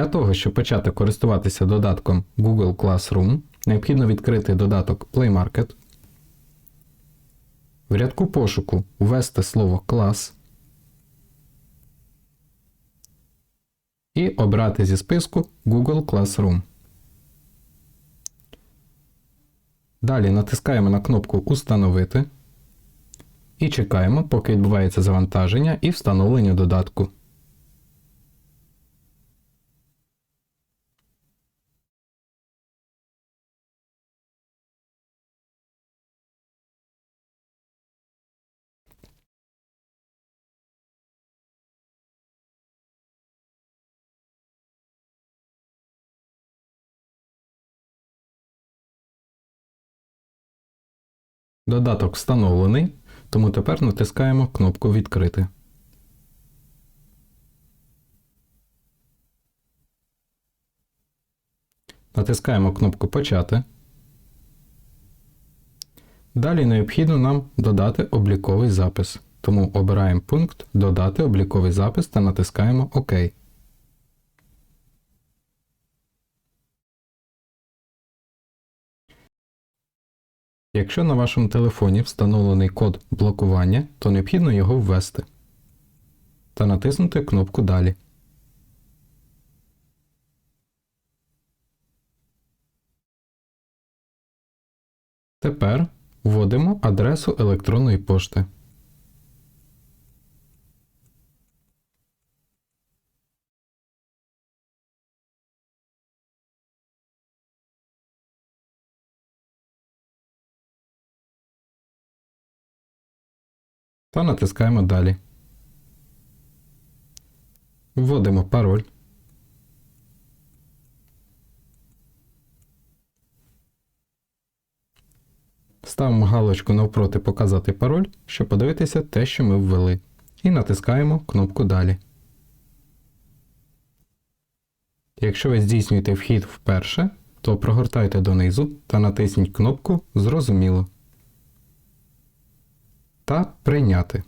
Для того, щоб почати користуватися додатком Google Classroom, необхідно відкрити додаток Play Market. В рядку пошуку ввести слово клас і обрати зі списку Google Classroom. Далі натискаємо на кнопку Установити і чекаємо, поки відбувається завантаження і встановлення додатку. Додаток встановлений, тому тепер натискаємо кнопку Відкрити. Натискаємо кнопку Почати. Далі необхідно нам додати обліковий запис. Тому обираємо пункт Додати обліковий запис та натискаємо ОК. Якщо на вашому телефоні встановлений код блокування, то необхідно його ввести та натиснути кнопку Далі. Тепер вводимо адресу електронної пошти. Та натискаємо Далі. Вводимо пароль. Ставимо галочку навпроти Показати пароль, щоб подивитися те, що ми ввели. І натискаємо кнопку Далі. Якщо ви здійснюєте вхід вперше, то прогортайте донизу та натисніть кнопку Зрозуміло та Прийняти.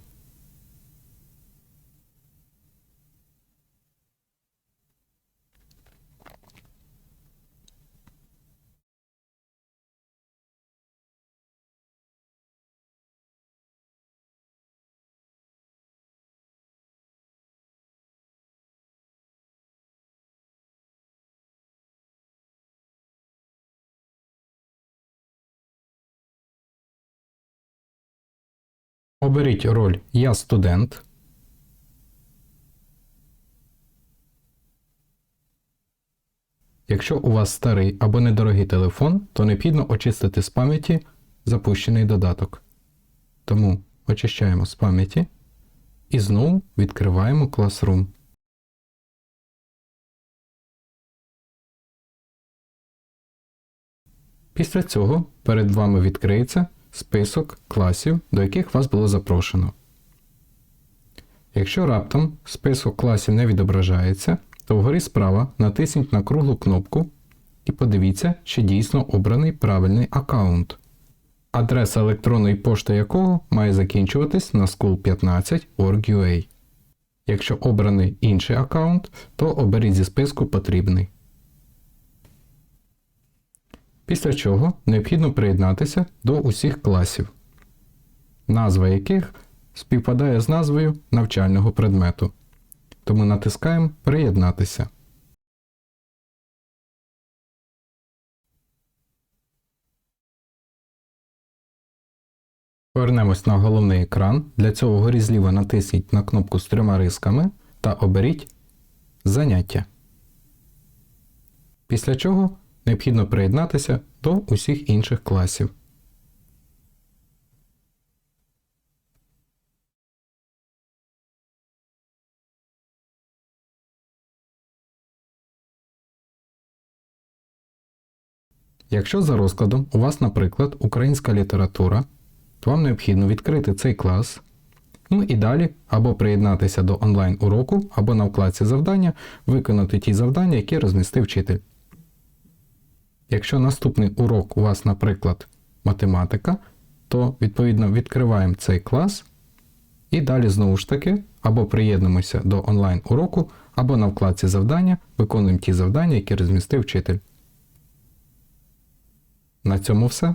Оберіть роль Я студент. Якщо у вас старий або недорогий телефон, то необхідно очистити з пам'яті запущений додаток. Тому очищаємо з пам'яті і знову відкриваємо Classroom. Після цього перед вами відкриється список класів, до яких вас було запрошено. Якщо раптом список класів не відображається, то вгорі справа натисніть на круглу кнопку і подивіться, чи дійсно обраний правильний аккаунт, адреса електронної пошти якого має закінчуватись на school15.org.ua. Якщо обраний інший аккаунт, то оберіть зі списку потрібний. Після чого необхідно приєднатися до усіх класів, назва яких співпадає з назвою навчального предмету. Тому натискаємо Приєднатися. Повернемось на головний екран. Для цього вгорі зліва натисніть на кнопку з трьома рисками та оберіть Заняття. Після чого необхідно приєднатися до усіх інших класів. Якщо за розкладом у вас, наприклад, українська література, то вам необхідно відкрити цей клас, ну і далі або приєднатися до онлайн-уроку, або на вкладці завдання виконати ті завдання, які розмістив вчитель. Якщо наступний урок у вас, наприклад, математика, то відповідно відкриваємо цей клас і далі знову ж таки або приєднуємося до онлайн-уроку, або на вкладці завдання виконуємо ті завдання, які розмістив вчитель. На цьому все.